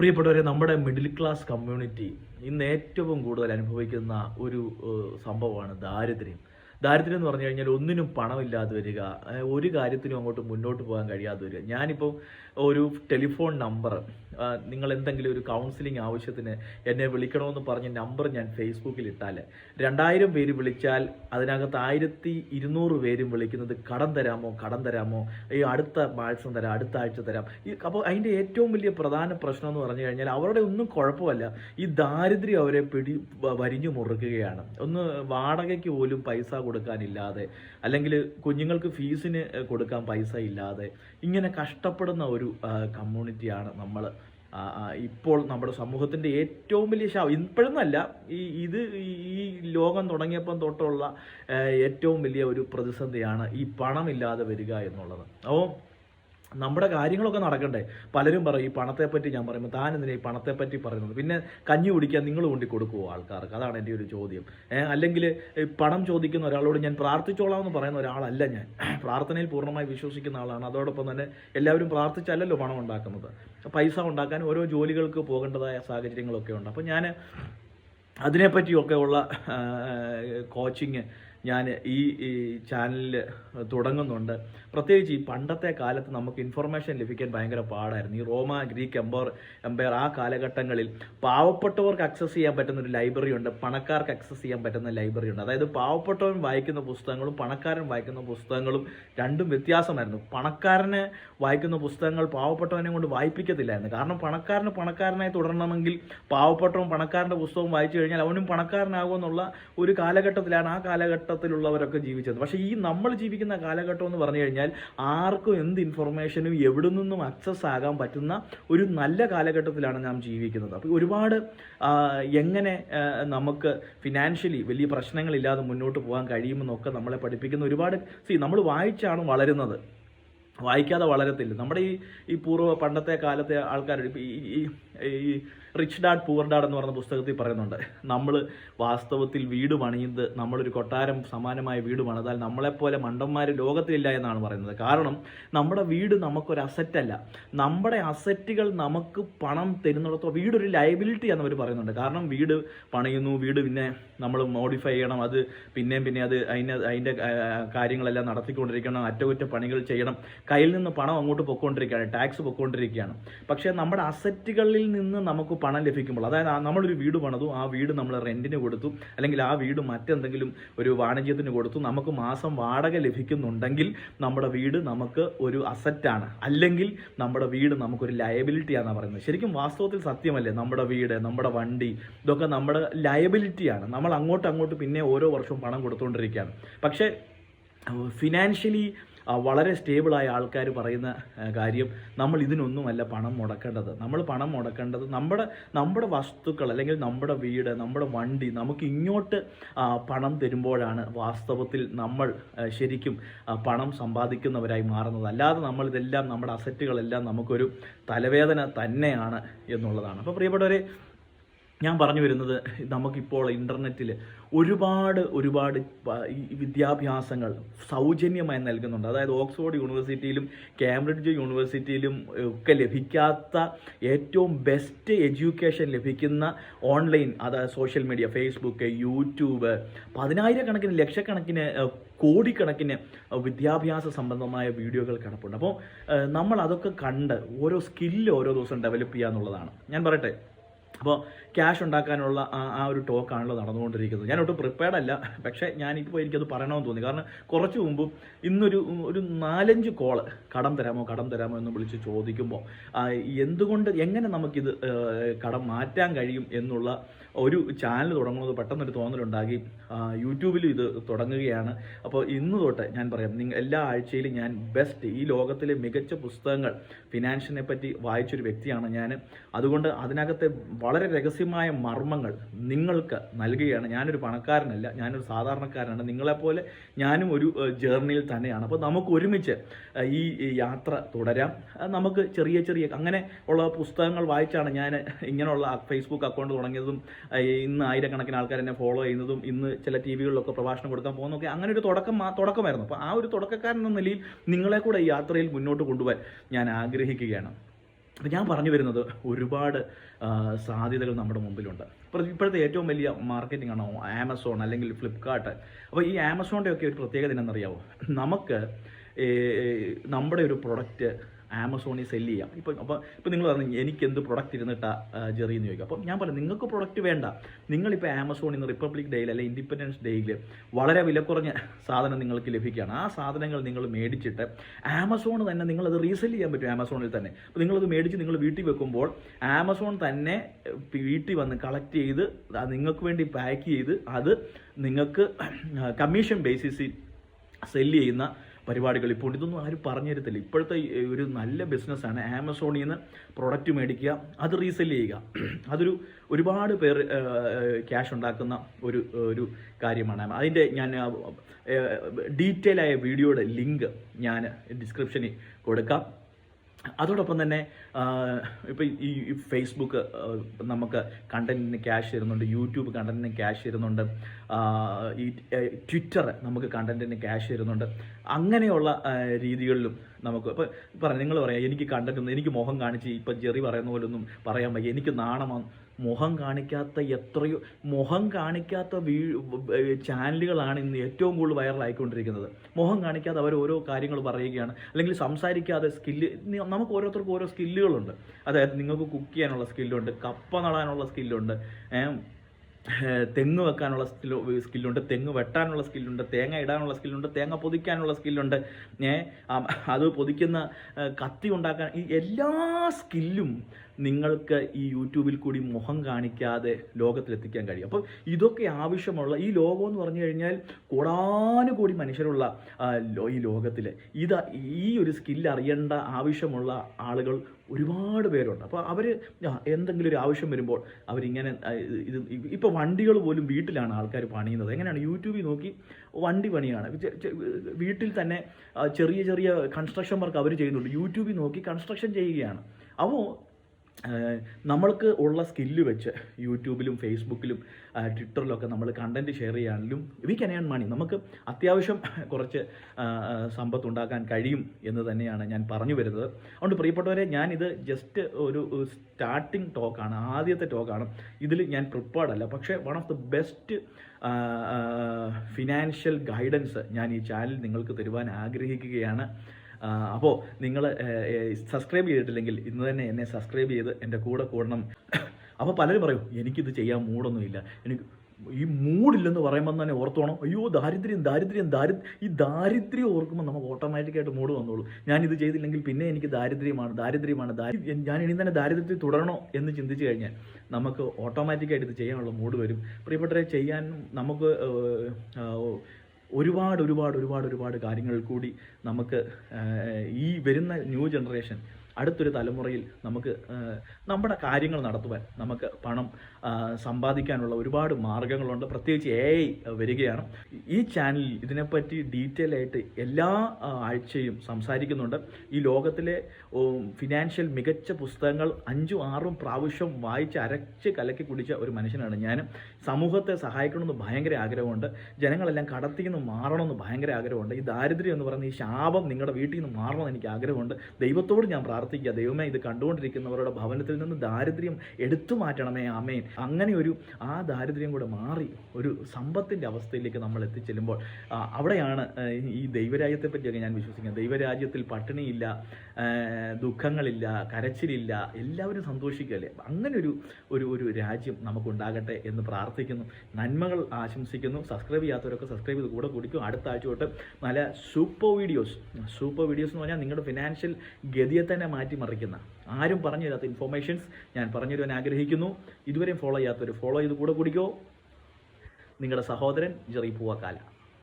പ്രിയപ്പെട്ടവരെ നമ്മുടെ middle class community ഇന്ന് ഏറ്റവും കൂടുതൽ അനുഭവിക്കുന്ന ഒരു സംഭവമാണ് ദാരിദ്ര്യം. ദാരിദ്ര്യം എന്ന് പറഞ്ഞു കഴിഞ്ഞാൽ ഒന്നിനും പണമില്ലാതെ വരിക ഒരു കാര്യത്തിനും അങ്ങോട്ട് മുന്നോട്ട് പോകാൻ കഴിയാതെ വരിക. ഞാനിപ്പോൾ ഒരു ടെലിഫോൺ നമ്പർ നിങ്ങൾ എന്തെങ്കിലും ഒരു കൗൺസിലിംഗ് ആവശ്യത്തിന് എന്നെ വിളിക്കണമെന്ന് പറഞ്ഞ നമ്പർ ഞാൻ ഫേസ്ബുക്കിൽ ഇട്ടാൽ രണ്ടായിരം പേര് വിളിച്ചാൽ അതിനകത്ത് ആയിരത്തി ഇരുന്നൂറ് പേരും വിളിക്കുന്നത് കടം തരാമോ കടം തരാമോ ഈ അടുത്ത മാസം തരാം അടുത്ത ആഴ്ച തരാം. ഈ അപ്പോൾ അതിന്റെ ഏറ്റവും വലിയ പ്രധാന പ്രശ്നം എന്ന് പറഞ്ഞു കഴിഞ്ഞാൽ അവരുടെ ഒന്നും കുഴപ്പമല്ല. ഈ ദാരിദ്ര്യം അവരെ പിടി വരിഞ്ഞു മുറുക്കുകയാണ്. ഒന്ന് വാടകയ്ക്ക് പോലും പൈസ കൊടുക്കാനില്ലാതെ അല്ലെങ്കിൽ കുഞ്ഞുങ്ങൾക്ക് ഫീസിന് കൊടുക്കാൻ പൈസ ഇല്ലാതെ ഇങ്ങനെ കഷ്ടപ്പെടുന്ന ഒരു കമ്മ്യൂണിറ്റിയാണ് നമ്മൾ ഇപ്പോൾ നമ്മുടെ സമൂഹത്തിന്റെ ഏറ്റവും വലിയ ശാപം ഇപ്പോഴെന്നല്ല ഈ ഇത് ഈ ലോകം തുടങ്ങിയപ്പം തൊട്ടുള്ള ഏറ്റവും വലിയ ഒരു പ്രതിസന്ധിയാണ് ഈ പണമില്ലാതെ വരിക എന്നുള്ളത്. അപ്പോൾ നമ്മുടെ കാര്യങ്ങളൊക്കെ നടക്കണ്ടേ? പലരും പറയും ഈ പണത്തെ പറ്റി ഞാൻ പറയുമ്പോൾ താൻ എന്തിനാ ഈ പണത്തെ പറ്റി പറയുന്നത്? പിന്നെ കഞ്ഞി കുടിക്കാൻ നിങ്ങൾ കൊണ്ടി കൊടുക്കുമോ ആൾക്കാർക്ക്? അതാണ് എന്റെ ഒരു ചോദ്യം. അല്ലെങ്കിൽ പണം ചോദിക്കുന്ന ഒരാളോട് ഞാൻ പ്രാർത്ഥിച്ചോളാം എന്ന് പറയുന്ന ഒരാളല്ല ഞാൻ. പ്രാർത്ഥനയിൽ പൂർണമായി വിശ്വസിക്കുന്ന ആളാണ്. അതോടൊപ്പം തന്നെ എല്ലാവരും പ്രാർത്ഥിച്ചല്ലല്ലോ പണം ഉണ്ടാക്കുന്നത്. പൈസ ഉണ്ടാക്കാൻ ഓരോ ജോലികൾക്ക് പോകേണ്ടതായ സാഹചര്യങ്ങളൊക്കെ ഉണ്ട്. അപ്പോൾ ഞാൻ അതിനെപ്പറ്റിയൊക്കെ ഉള്ള കോച്ചിങ് ഞാൻ ഈ ചാനലിൽ തുടങ്ങുന്നുണ്ട്. പ്രത്യേകിച്ച് ഈ പണ്ടത്തെ കാലത്ത് നമുക്ക് ഇൻഫർമേഷൻ ലഭിക്കാൻ ഭയങ്കര പാടായിരുന്നു. ഈ റോമ ഗ്രീക്ക് എംപയർ എംപയർ ആ കാലഘട്ടങ്ങളിൽ പാവപ്പെട്ടവർക്ക് അക്സസ് ചെയ്യാൻ പറ്റുന്ന ഒരു ലൈബ്രറി ഉണ്ട്. പണക്കാർക്ക് അക്സസ് ചെയ്യാൻ പറ്റുന്ന ലൈബ്രറി ഉണ്ട്. അതായത് പാവപ്പെട്ടവൻ വായിക്കുന്ന പുസ്തകങ്ങളും പണക്കാരൻ വായിക്കുന്ന പുസ്തകങ്ങളും രണ്ടും വ്യത്യാസമായിരുന്നു. പണക്കാരന് വായിക്കുന്ന പുസ്തകങ്ങൾ പാവപ്പെട്ടവനെ കൊണ്ട് വായിപ്പിക്കത്തില്ലായിരുന്നു. കാരണം പണക്കാരന് പണക്കാരനായി തുടരണമെങ്കിൽ പാവപ്പെട്ടവൻ പണക്കാരന്റെ പുസ്തകം വായിച്ചു കഴിഞ്ഞാൽ അവനും പണക്കാരനാകുമെന്നുള്ള ഒരു കാലഘട്ടത്തിലാണ് ആ കാലഘട്ടത്തിലുള്ളവരൊക്കെ ജീവിച്ചത്. പക്ഷേ ഈ നമ്മൾ ജീവിക്കുന്ന കാലഘട്ടം എന്ന് പറഞ്ഞു കഴിഞ്ഞാൽ ആർക്കും എന്ത് ഇൻഫർമേഷനും എവിടെ നിന്നും അക്സസ് ആകാൻ പറ്റുന്ന ഒരു നല്ല കാലഘട്ടത്തിലാണ് നാം ജീവിക്കുന്നത്. അപ്പോൾ ഒരുപാട് എങ്ങനെ നമുക്ക് ഫിനാൻഷ്യലി വലിയ പ്രശ്നങ്ങളില്ലാതെ മുന്നോട്ട് പോകാൻ കഴിയുമെന്നൊക്കെ നമ്മളെ പഠിപ്പിക്കുന്ന ഒരുപാട് സി നമ്മൾ വായിച്ചാണ് വളരുന്നത്. വായിക്കാതെ വളരത്തില്ല. നമ്മുടെ ഈ ഈ പൂർവ പണ്ടത്തെ കാലത്തെ ആൾക്കാർ ഈ ഈ ഈ റിച്ച് ഡാഡ് പൂവർ ഡാഡ് എന്ന് പറയുന്ന പുസ്തകത്തിൽ പറയുന്നുണ്ട്. നമ്മൾ വാസ്തവത്തിൽ വീട് പണിയുന്നത് നമ്മളൊരു കൊട്ടാരം സമാനമായ വീട് പണിതാൽ നമ്മളെപ്പോലെ മണ്ടന്മാർ ലോകത്തിലില്ല എന്നാണ് പറയുന്നത്. കാരണം നമ്മുടെ വീട് നമുക്കൊരു അസറ്റല്ല നമ്മുടെ അസറ്റുകൾ നമുക്ക് പണം തരുന്നിടത്തോ വീടൊരു ലയബിലിറ്റി എന്ന് അവർ പറയുന്നുണ്ട്. കാരണം വീട് പണിയുന്നു വീട് പിന്നെ നമ്മൾ മോഡിഫൈ ചെയ്യണം അത് പിന്നെയും പിന്നെ അത് അതിന് അതിന്റെ കാര്യങ്ങളെല്ലാം നടത്തിക്കൊണ്ടിരിക്കണം അറ്റകുറ്റപ്പണികൾ ചെയ്യണം. കയ്യിൽ നിന്ന് പണം അങ്ങോട്ട് പൊക്കോണ്ടിരിക്കുകയാണ് ടാക്സ് പൊക്കോണ്ടിരിക്കുകയാണ്. പക്ഷേ നമ്മുടെ അസറ്റുകളിൽ നിന്ന് നമുക്ക് പണം ലഭിക്കുമ്പോൾ. അതായത് നമ്മളൊരു വീട് പണിതു ആ വീട് നമ്മൾ റെന്റിന് കൊടുത്തു അല്ലെങ്കിൽ ആ വീട് മറ്റെന്തെങ്കിലും ഒരു വാണിജ്യത്തിന് കൊടുത്തു നമുക്ക് മാസം വാടക ലഭിക്കുന്നുണ്ടെങ്കിൽ നമ്മുടെ വീട് നമുക്ക് ഒരു അസറ്റാണ് അല്ലെങ്കിൽ നമ്മുടെ വീട് നമുക്കൊരു ലയബിലിറ്റിയാണെന്ന് പറയുന്നത്. ശരിക്കും വാസ്തവത്തിൽ സത്യമല്ലേ? നമ്മുടെ വീട് നമ്മുടെ വണ്ടി ഇതൊക്കെ നമ്മുടെ ലയബിലിറ്റിയാണ് നമ്മൾ അങ്ങോട്ട് അങ്ങോട്ട് പിന്നെ ഓരോ വർഷവും പണം കൊടുത്തുകൊണ്ടിരിക്കുകയാണ്. പക്ഷേ ഫിനാൻഷ്യലി വളരെ സ്റ്റേബിളായ ആൾക്കാർ പറയുന്ന കാര്യം നമ്മൾ ഇതിനൊന്നുമല്ല പണം മുടക്കേണ്ടത്. നമ്മൾ പണം മുടക്കേണ്ടത് നമ്മുടെ നമ്മുടെ വസ്തുക്കൾ അല്ലെങ്കിൽ നമ്മുടെ വീട് നമ്മുടെ വണ്ടി നമുക്ക് ഇങ്ങോട്ട് പണം തരുമ്പോഴാണ് വാസ്തവത്തിൽ നമ്മൾ ശരിക്കും പണം സമ്പാദിക്കുന്നവരായി മാറുന്നത്. അല്ലാതെ നമ്മൾ ഇതെല്ലാം നമ്മുടെ അസറ്റുകളെല്ലാം നമുക്കൊരു തലവേദന തന്നെയാണ് എന്നുള്ളതാണ്. അപ്പോൾ പ്രിയപ്പെട്ടവരെ ഞാൻ പറഞ്ഞു വരുന്നത് നമുക്കിപ്പോൾ ഇന്റർനെറ്റിൽ ഒരുപാട് ഒരുപാട് വിദ്യാഭ്യാസങ്ങൾ സൗജന്യമായി നൽകുന്നുണ്ട്. അതായത് ഓക്സ്ഫോർഡ് യൂണിവേഴ്സിറ്റിയിലും കാംബ്രിഡ്ജ് യൂണിവേഴ്സിറ്റിയിലും ഒക്കെ ലഭിക്കാത്ത ഏറ്റവും ബെസ്റ്റ് എഡ്യൂക്കേഷൻ ലഭിക്കുന്ന ഓൺലൈൻ അതായത് സോഷ്യൽ മീഡിയ ഫേസ്ബുക്ക് യൂട്യൂബ് പതിനായിരക്കണക്കിന് ലക്ഷക്കണക്കിന് കോടിക്കണക്കിന് വിദ്യാഭ്യാസ സംബന്ധമായ വീഡിയോകൾ കിടപ്പുണ്ട്. അപ്പോൾ നമ്മൾ അതൊക്കെ കണ്ട് ഓരോ സ്കില്ല് ഓരോ ദിവസം ഡെവലപ്പ് ചെയ്യുക എന്നുള്ളതാണ് ഞാൻ പറയട്ടെ? അപ്പോൾ ക്യാഷ് ഉണ്ടാക്കാനുള്ള ആ ഒരു ടോക്കാണല്ലോ നടന്നുകൊണ്ടിരിക്കുന്നത്. ഞാൻ ഒട്ടും പ്രിപ്പയർഡ് അല്ല. പക്ഷേ ഞാനിപ്പോൾ എനിക്കത് പറയണമെന്ന് തോന്നി. കാരണം കുറച്ച് മുമ്പ് ഇന്നൊരു ഒരു നാലഞ്ച് കോൾ കടം തരാമോ കടം തരാമോ എന്ന് വിളിച്ച് ചോദിക്കുമ്പോൾ എന്തുകൊണ്ട് എങ്ങനെ നമുക്കിത് കടം മാറ്റാൻ കഴിയും എന്നുള്ള ഒരു ചാനൽ തുടങ്ങുന്നത് പെട്ടെന്നൊരു തോന്നലുണ്ടാക്കി യൂട്യൂബിലും ഇത് തുടങ്ങുകയാണ്. അപ്പോൾ ഇന്ന് തൊട്ട് ഞാൻ പറയാം നിങ്ങൾ എല്ലാ ആഴ്ചയിലും ഞാൻ ബെസ്റ്റ് ഈ ലോകത്തിലെ മികച്ച പുസ്തകങ്ങൾ ഫിനാൻഷ്യനെ പറ്റി വായിച്ചൊരു വ്യക്തിയാണ് ഞാൻ അതുകൊണ്ട് അതിനകത്തെ വളരെ രഹസ്യമായ മർമ്മങ്ങൾ നിങ്ങൾക്ക് നൽകുകയാണ്. ഞാനൊരു പണക്കാരനല്ല ഞാനൊരു സാധാരണക്കാരനാണ്. നിങ്ങളെപ്പോലെ ഞാനും ഒരു ജേർണിയിൽ തന്നെയാണ്. അപ്പോൾ നമുക്ക് ഒരുമിച്ച് ഈ യാത്ര തുടരാം. നമുക്ക് ചെറിയ ചെറിയ അങ്ങനെ ഉള്ള പുസ്തകങ്ങൾ വായിച്ചാണ് ഞാൻ ഇങ്ങനെയുള്ള ഫേസ്ബുക്ക് അക്കൗണ്ട് തുടങ്ങിയതും ഇന്ന് ആയിരക്കണക്കിന് ആൾക്കാർ എന്നെ ഫോളോ ചെയ്യുന്നതും ഇന്ന് ചില ടി വികളിലൊക്കെ പ്രഭാഷണം കൊടുക്കാൻ പോകുന്നതൊക്കെ അങ്ങനെ ഒരു തുടക്കം തുടക്കമായിരുന്നു. അപ്പോൾ ആ ഒരു തുടക്കക്കാരൻ എന്ന നിലയിൽ നിങ്ങളെ കൂടെ യാത്രയിൽ മുന്നോട്ട് കൊണ്ടുപോകാൻ ഞാൻ ആഗ്രഹിക്കുകയാണ്. അപ്പം ഞാൻ പറഞ്ഞു വരുന്നത് ഒരുപാട് സാധ്യതകൾ നമ്മുടെ മുമ്പിലുണ്ട്. ഇപ്പോൾ ഇപ്പോഴത്തെ ഏറ്റവും വലിയ മാർക്കറ്റിംഗ് ആണോ? ആമസോൺ അല്ലെങ്കിൽ ഫ്ലിപ്കാർട്ട് അപ്പോൾ ഈ ആമസോണിന്റെ ഒക്കെ ഒരു പ്രത്യേകത എന്നറിയാമോ നമുക്ക് നമ്മുടെ ഒരു പ്രൊഡക്റ്റ് ആമസോണിൽ സെല്ല് ചെയ്യാം. ഇപ്പം അപ്പോൾ ഇപ്പം നിങ്ങൾ പറഞ്ഞു എനിക്ക് എന്ത് പ്രൊഡക്റ്റ് ഇരുന്നിട്ടാ ജെറി എന്ന് ചോദിക്കുക അപ്പം ഞാൻ പറഞ്ഞു നിങ്ങൾക്ക് പ്രൊഡക്റ്റ് വേണ്ട. നിങ്ങളിപ്പോൾ ആമസോണിൽ നിന്ന് റിപ്പബ്ലിക് ഡേയിൽ അല്ലെങ്കിൽ ഇൻഡിപെൻഡൻസ് ഡേയിൽ വളരെ വില കുറഞ്ഞ സാധനം നിങ്ങൾക്ക് ലഭിക്കുകയാണ്. ആ സാധനങ്ങൾ നിങ്ങൾ മേടിച്ചിട്ട് ആമസോൺ തന്നെ നിങ്ങളത് റീസെൽ ചെയ്യാൻ പറ്റും ആമസോണിൽ തന്നെ. അപ്പോൾ നിങ്ങളത് മേടിച്ച് നിങ്ങൾ വീട്ടിൽ വെക്കുമ്പോൾ ആമസോൺ തന്നെ വീട്ടിൽ വന്ന് കളക്ട് ചെയ്ത് നിങ്ങൾക്ക് വേണ്ടി പാക്ക് ചെയ്ത് അത് നിങ്ങൾക്ക് കമ്മീഷൻ ബേസിസിൽ സെല്ല് ചെയ്യുന്ന പരിപാടികൾ. ഇപ്പോൾ ഇതൊന്നും ആരും പറഞ്ഞു തരത്തില്ല ഇപ്പോഴത്തെ ഒരു നല്ല ബിസിനസ്സാണ് ആമസോണിൽ നിന്ന് പ്രൊഡക്റ്റ് മേടിക്കുക അത് റീസെൽ ചെയ്യുക. അതൊരു ഒരുപാട് പേർ ക്യാഷ് ഉണ്ടാക്കുന്ന ഒരു ഒരു കാര്യമാണ്. അതിന്റെ ഞാൻ ഡീറ്റെയിൽ ആയ വീഡിയോയുടെ ലിങ്ക് ഞാൻ ഡിസ്ക്രിപ്ഷനിൽ കൊടുക്കാം. അതോടൊപ്പം തന്നെ ഇപ്പോൾ ഈ ഫേസ്ബുക്ക് നമുക്ക് കണ്ടന്റിന് ക്യാഷ് തരുന്നുണ്ട് യൂട്യൂബ് കണ്ടന്റിന് ക്യാഷ് തരുന്നുണ്ട് ഈ ട്വിറ്റർ നമുക്ക് കണ്ടന്റിന് ക്യാഷ് തരുന്നുണ്ട്. അങ്ങനെയുള്ള രീതികളിലും നമുക്ക് ഇപ്പോൾ പറഞ്ഞു നിങ്ങൾ പറയാം എനിക്ക് കണ്ടന്റ് ഒന്നും എനിക്ക് മുഖം കാണിച്ച് ഇപ്പം ജെറി പറയുന്ന പോലെ ഒന്നും പറയാൻ വയ്യ. എനിക്ക് നാണമാണ് മുഖം കാണിക്കാത്ത എത്രയോ മുഖം കാണിക്കാത്ത വീ ചാനലുകളാണ് ഇന്ന് ഏറ്റവും കൂടുതൽ വൈറലായിക്കൊണ്ടിരിക്കുന്നത്. മുഖം കാണിക്കാതെ അവർ ഓരോ കാര്യങ്ങൾ പറയുകയാണ്. അല്ലെങ്കിൽ സംസാരിക്കാതെ സ്കില്ല് നമുക്ക് ഓരോരുത്തർക്കും ഓരോ സ്കില്ലുകളുണ്ട്. അതായത് നിങ്ങൾക്ക് കുക്ക് ചെയ്യാനുള്ള സ്കില്ലുണ്ട് കപ്പ നടാനുള്ള സ്കില്ലുണ്ട് തെങ്ങ് വെക്കാനുള്ള സ്കില്ല് സ്കില്ലുണ്ട് തെങ്ങ് വെട്ടാനുള്ള സ്കില്ലുണ്ട് തേങ്ങ ഇടാനുള്ള സ്കില്ലുണ്ട് തേങ്ങ പൊതിക്കാനുള്ള സ്കില്ലുണ്ട് അത് പൊതിക്കുന്ന കത്തി ഉണ്ടാക്കാൻ ഈ എല്ലാ സ്കില്ലും നിങ്ങൾക്ക് ഈ യൂട്യൂബിൽ കൂടി മുഖം കാണിക്കാതെ ലോകത്തിലെത്തിക്കാൻ കഴിയും. അപ്പം ഇതൊക്കെ ആവശ്യമുള്ള ഈ ലോകം എന്ന് പറഞ്ഞു കഴിഞ്ഞാൽ കൂടാനുകൂടി മനുഷ്യരുള്ള ഈ ലോകത്തിൽ ഇത് ഈ ഒരു സ്കില്ല് അറിയേണ്ട ആവശ്യമുള്ള ആളുകൾ ഒരുപാട് പേരുണ്ട്. അപ്പോൾ അവർ എന്തെങ്കിലും ഒരു ആവശ്യം വരുമ്പോൾ അവരിങ്ങനെ ഇത് ഇപ്പോൾ വണ്ടികൾ പോലും വീട്ടിലാണ് ആൾക്കാർ പണിയുന്നത്. എങ്ങനെയാണ്? യൂട്യൂബിൽ നോക്കി വണ്ടി പണിയാണ്. വീട്ടിൽ തന്നെ ചെറിയ ചെറിയ കൺസ്ട്രക്ഷൻ വർക്ക് അവർ ചെയ്യുന്നുണ്ട്. യൂട്യൂബിൽ നോക്കി കൺസ്ട്രക്ഷൻ ചെയ്യുകയാണ്. അപ്പോൾ നമ്മൾക്ക് ഉള്ള സ്കില്ല് വെച്ച് യൂട്യൂബിലും ഫേസ്ബുക്കിലും ട്വിറ്ററിലും ട്വിറ്ററിലൊക്കെ നമ്മൾ കണ്ടന്റ് ഷെയർ ചെയ്യാണെങ്കിലും വി കൻ ഏൺ മണി നമുക്ക് അത്യാവശ്യം കുറച്ച് സമ്പത്ത് ഉണ്ടാക്കാൻ കഴിയും എന്ന് തന്നെയാണ് ഞാൻ പറഞ്ഞു വരുന്നത്. അതുകൊണ്ട് പ്രിയപ്പെട്ടവരെ ഞാനിത് ജസ്റ്റ് ഒരു സ്റ്റാർട്ടിംഗ് ടോക്കാണ് ആദ്യത്തെ ടോക്കാണ് ഇതിൽ ഞാൻ പ്രിപ്പയർഡ് അല്ല പക്ഷേ one of the best financial guidance ഞാൻ ഈ ചാനൽ നിങ്ങൾക്ക് തരുവാൻ ആഗ്രഹിക്കുകയാണ്. അപ്പോൾ നിങ്ങൾ സബ്സ്ക്രൈബ് ചെയ്തിട്ടില്ലെങ്കിൽ ഇന്ന് തന്നെ എന്നെ സബ്സ്ക്രൈബ് ചെയ്ത് എന്റെ കൂടെ കൂടണം. അപ്പോൾ പലരും പറയും എനിക്കിത് ചെയ്യാൻ മൂടൊന്നുമില്ല. എനിക്ക് ഈ മൂടില്ലെന്ന് പറയുമ്പോൾ തന്നെ ഓർത്തോണം. അയ്യോ ദാരിദ്ര്യം ദാരിദ്ര്യം ദാരി ഈ ദാരിദ്ര്യം ഓർക്കുമ്പോൾ നമുക്ക് ഓട്ടോമാറ്റിക്കായിട്ട് മൂട് വന്നോളൂ. ഇത് ചെയ്തില്ലെങ്കിൽ പിന്നെ എനിക്ക് ദാരിദ്ര്യമാണ് ദാരിദ്ര്യമാണ് ദാരി ഞാൻ ഇനി തന്നെ ദാരിദ്ര്യത്തിൽ തുടരണോ എന്ന് ചിന്തിച്ചു കഴിഞ്ഞാൽ നമുക്ക് ഓട്ടോമാറ്റിക്കായിട്ട് ഇത് ചെയ്യാനുള്ള മൂഡ് വരും. പ്രിയപ്പെട്ടവരെ ചെയ്യാൻ നമുക്ക് ഒരുപാട് ഒരുപാട് ഒരുപാട് ഒരുപാട് കാര്യങ്ങൾ കൂടി നമുക്ക് ഈ വരുന്ന ന്യൂ ജനറേഷൻ അടുത്തൊരു തലമുറയിൽ നമുക്ക് നമ്മുടെ കാര്യങ്ങൾ നടത്തുവാൻ നമുക്ക് പണം സമ്പാദിക്കാനുള്ള ഒരുപാട് മാർഗങ്ങളുണ്ട്. പ്രത്യേകിച്ച് എ ഐ വരികയാണ്. ഈ ചാനലിൽ ഇതിനെപ്പറ്റി ഡീറ്റെയിൽ ആയിട്ട് എല്ലാ ആഴ്ചയും സംസാരിക്കുന്നുണ്ട്. ഈ ലോകത്തിലെ ഫിനാൻഷ്യൽ മികച്ച പുസ്തകങ്ങൾ അഞ്ചും ആറും പ്രാവശ്യം വായിച്ച് അരച്ച് കലക്കി കുടിച്ച ഒരു മനുഷ്യനാണ് ഞാൻ സമൂഹത്തെ സഹായിക്കണമെന്ന് ഭയങ്കര ആഗ്രഹമുണ്ട്. ജനങ്ങളെല്ലാം കടത്തിൽ നിന്ന് മാറണമെന്ന് ഭയങ്കര ആഗ്രഹമുണ്ട്. ഈ ദാരിദ്ര്യം എന്ന് പറയുന്ന ഈ ശാപം നിങ്ങളുടെ വീട്ടിൽ നിന്ന് മാറണമെന്ന് എനിക്ക് ആഗ്രഹമുണ്ട്. ദൈവത്തോട് ഞാൻ പ്രാർത്ഥിക്കുക. ദൈവമേ ഇത് കണ്ടുകൊണ്ടിരിക്കുന്നവരുടെ ഭവനത്തിൽ നിന്ന് ദാരിദ്ര്യം എടുത്തു മാറ്റണമേ അമേൻ അങ്ങനെ ഒരു ആ ദാരിദ്ര്യം കൂടെ മാറി ഒരു സമ്പത്തിന്റെ അവസ്ഥയിലേക്ക് നമ്മൾ എത്തിച്ചെല്ലുമ്പോൾ അവിടെയാണ് ഈ ദൈവരാജ്യത്തെ പറ്റിയൊക്കെ ഞാൻ വിശ്വസിക്കുന്നത്. ദൈവരാജ്യത്തിൽ പട്ടിണിയില്ല ദുഃഖങ്ങളില്ല കരച്ചിലില്ല എല്ലാവരും സന്തോഷിക്കുകയല്ലേ? അങ്ങനെ ഒരു ഒരു ഒരു രാജ്യം നമുക്കുണ്ടാകട്ടെ എന്ന് പ്രാർത്ഥിക്കുന്നു. നന്മകൾ ആശംസിക്കുന്നു. സബ്സ്ക്രൈബ് ചെയ്യാത്തവരൊക്കെ സബ്സ്ക്രൈബ് ചെയ്ത് കൂടെ കുടിക്കും. അടുത്ത ആഴ്ച തൊട്ട് നല്ല സൂപ്പർ വീഡിയോസ്. സൂപ്പർ വീഡിയോസ് എന്ന് പറഞ്ഞാൽ നിങ്ങളുടെ ഫിനാൻഷ്യൽ ഗതിയെ തന്നെ മാറ്റിമറിക്കുന്ന. ആരും പറഞ്ഞു തരാത്ത ഇൻഫോർമേഷൻസ് ഞാൻ പറഞ്ഞു തരുവാൻ ആഗ്രഹിക്കുന്നു. ഇതുവരെയും ഫോളോ ചെയ്യാത്തവർ ഫോളോ ചെയ്ത് കൂടെ കുടിക്കോ. നിങ്ങളുടെ സഹോദരൻ ജെറി പൂവക്കാല.